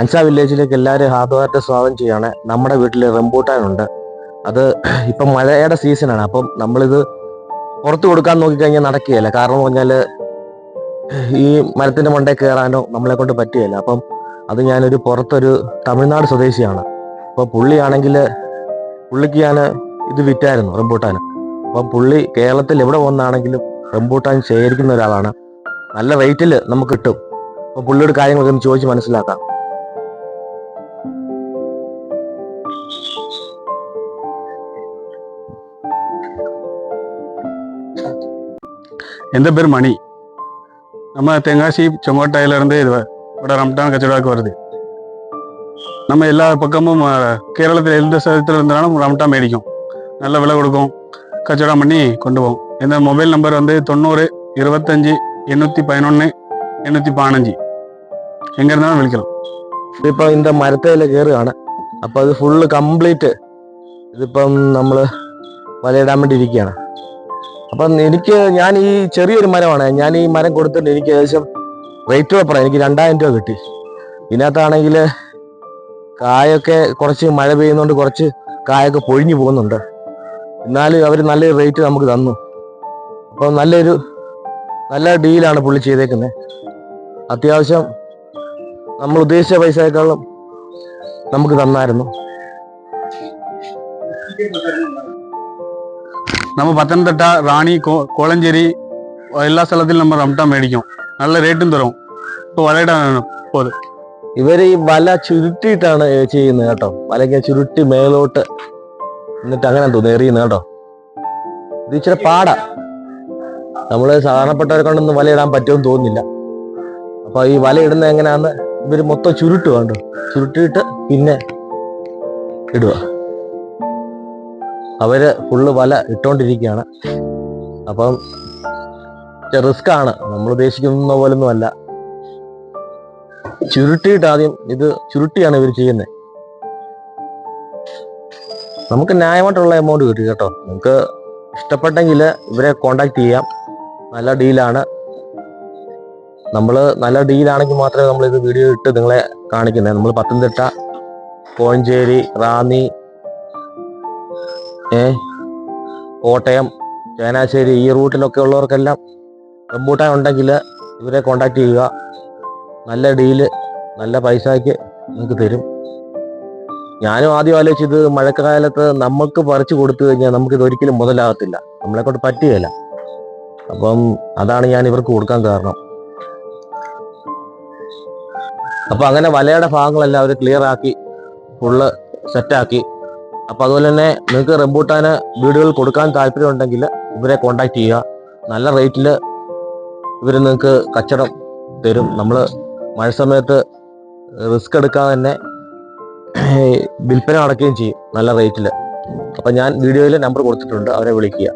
അൻസ വില്ലേജിലേക്ക് എല്ലാവരും ഹാർദ്വായിട്ട് സ്വാഗതം ചെയ്യാണ്. നമ്മുടെ വീട്ടിൽ റംബൂട്ടാനുണ്ട് അത് ഇപ്പം മഴയുടെ സീസണാണ് അപ്പം നമ്മളിത് പുറത്ത് കൊടുക്കാൻ നോക്കിക്കഴിഞ്ഞാൽ നടക്കുകയില്ല. കാരണം പറഞ്ഞാൽ ഈ മരത്തിന്റെ മണ്ടേ കയറാനോ നമ്മളെ കൊണ്ട് പറ്റുകയില്ല. അപ്പം അത് ഞാനൊരു പുറത്തൊരു തമിഴ്നാട് സ്വദേശിയാണ്. അപ്പോൾ പുള്ളിയാണെങ്കിൽ പുള്ളിക്ക് ഞാൻ ഇത് വിറ്റായിരുന്നു റംബൂട്ടാൻ. അപ്പം പുള്ളി കേരളത്തിൽ എവിടെ വന്നാണെങ്കിലും റംബൂട്ടാൻ ശേഖരിക്കുന്ന ഒരാളാണ്. നല്ല റേറ്റിൽ നമുക്ക് കിട്ടും. അപ്പോൾ പുള്ളിയുടെ കാര്യങ്ങളൊക്കെ ഒന്ന് ചോദിച്ച് മനസ്സിലാക്കാം. எந்த பேர் மணி? நம்ம தென்காசி செமோட்டாயிலேருந்து இது வட ரம்டான் கச்சோடாவுக்கு வருது. நம்ம எல்லா பக்கமும் கேரளத்தில் எந்த சதத்தில் இருந்தாலும் ரம்டான் மேடிக்கும். நல்ல விலை கொடுக்கும். கச்சோடம் பண்ணி கொண்டு போவோம். இந்த மொபைல் நம்பர் வந்து தொண்ணூறு இருபத்தஞ்சி எண்ணூற்றி பதினொன்று எண்ணூற்றி பதினஞ்சு. எங்கே இருந்தாலும் விളിക്കണം ഇതിപ്പോ ഇതിന്റെ മരത്തേൽ കയറുകയാണ് അപ്പൊ അത് ഫുള്ള് കംപ്ലീറ്റ് ഇതിപ്പം നമ്മൾ വലയിടാൻ വേണ്ടി ഇരിക്കുകയാണ് അപ്പം എനിക്ക് ഞാൻ ഈ ചെറിയൊരു മരമാണ്. ഞാൻ ഈ മരം കൊടുത്തിട്ട് എനിക്ക് ഏകദേശം റേറ്റ് പറയാം എനിക്ക് രണ്ടായിരം രൂപ കിട്ടി. ഇതിനകത്താണെങ്കിൽ കായൊക്കെ കുറച്ച് മഴ പെയ്യുന്നതുകൊണ്ട് കുറച്ച് കായൊക്കെ പൊഴിഞ്ഞു പോകുന്നുണ്ട്. എന്നാലും അവർ നല്ലൊരു റേറ്റ് നമുക്ക് തന്നു. അപ്പം നല്ലൊരു നല്ല ഡീലാണ് പുള്ളി ചെയ്തേക്കുന്നത്. അത്യാവശ്യം നമ്മൾ ഉദ്ദേശിച്ച പൈസയെക്കാളും നമുക്ക് തന്നായിരുന്നു. നമ്മൾ പത്തനംതിട്ട റാണി കോളഞ്ചേരി എല്ലാ സ്ഥലത്തിലും നമ്മൾ റംട മേടിക്കും നല്ല റേറ്റും തരും ഇപ്പോൾ വലയിടാനാണ് ഇപ്പോൾ ഇവർ ഈ വല ചുരുട്ടിയിട്ടാണ് ചെയ്യുന്നത് കേട്ടോ. വലയ്ക്ക് ചുരുട്ടി മേലോട്ട് എന്നിട്ട് അങ്ങനെ തോന്നുന്നു എറിയുന്നത് കേട്ടോ. ഇത് ഇച്ചിരി പാടാ. നമ്മൾ സാധാരണപ്പെട്ടവരെ കൊണ്ടൊന്നും വലയിടാൻ പറ്റുമെന്ന് തോന്നുന്നില്ല. അപ്പോൾ ഈ വല ഇടുന്നത് എങ്ങനെയാന്ന് ഇവർ മൊത്തം ചുരുട്ടുക കണ്ടു ചുരുട്ടിയിട്ട് പിന്നെ ഇടുക അവർ ഫുള്ള് വല ഇട്ടോണ്ടിരിക്കുകയാണ് അപ്പം റിസ്ക് ആണ്. നമ്മൾ ഉദ്ദേശിക്കുന്ന പോലൊന്നും അല്ല. ചുരുട്ടിയിട്ട് ആദ്യം ഇത് ചുരുട്ടിയാണ് ഇവർ ചെയ്യുന്നത് നമുക്ക് ന്യായമായിട്ടുള്ള എമൗണ്ട് കിട്ടി കേട്ടോ. നമുക്ക് ഇഷ്ടപ്പെട്ടെങ്കിൽ ഇവരെ കോണ്ടാക്ട് ചെയ്യാം. നല്ല ഡീലാണ് നമ്മൾ നല്ല ഡീലാണെങ്കിൽ മാത്രമേ നമ്മൾ ഇത് വീഡിയോ ഇട്ട് നിങ്ങളെ കാണിക്കുന്നത് നമ്മൾ പത്തനംതിട്ട കോഞ്ചേരി റാന്നി ഏ? കോട്ടയം ചേനാശ്ശേരി ഈ റൂട്ടിലൊക്കെ ഉള്ളവർക്കെല്ലാം റംബൂട്ടാൻ ഉണ്ടെങ്കിൽ ഇവരെ കോണ്ടാക്ട് ചെയ്യുക. നല്ല ഡീൽ നല്ല പൈസയ്ക്ക് നിങ്ങൾക്ക് തരും. ഞാനും ആദ്യം ആലോചിച്ചത് മഴക്കാലത്ത് നമുക്ക് പറിച്ചു കൊടുത്തു കഴിഞ്ഞാൽ നമുക്കിത് ഒരിക്കലും മുതലാകത്തില്ല. നമ്മളെ കൊണ്ട് പറ്റുകയില്ല. അപ്പം അതാണ് ഞാൻ ഇവർക്ക് കൊടുക്കാൻ കാരണം. അപ്പൊ അങ്ങനെ വലയുടെ ഭാഗങ്ങളെല്ലാം അവർ ക്ലിയർ ആക്കി ഫുള്ള് സെറ്റാക്കി അപ്പൊ അതുപോലെ തന്നെ നിങ്ങൾക്ക് റംബൂട്ടാന് വീടുകൾ കൊടുക്കാൻ താല്പര്യം ഉണ്ടെങ്കിൽ ഇവരെ കോണ്ടാക്ട് ചെയ്യുക. നല്ല റേറ്റിൽ ഇവർ നിങ്ങൾക്ക് കച്ചടം തരും. നമ്മൾ മഴ സമയത്ത് റിസ്ക് എടുക്കാതെ തന്നെ വിൽപ്പന അടക്കുകയും ചെയ്യും നല്ല റേറ്റിൽ അപ്പം ഞാൻ വീഡിയോയിൽ നമ്പർ കൊടുത്തിട്ടുണ്ട്. അവരെ വിളിക്കുക.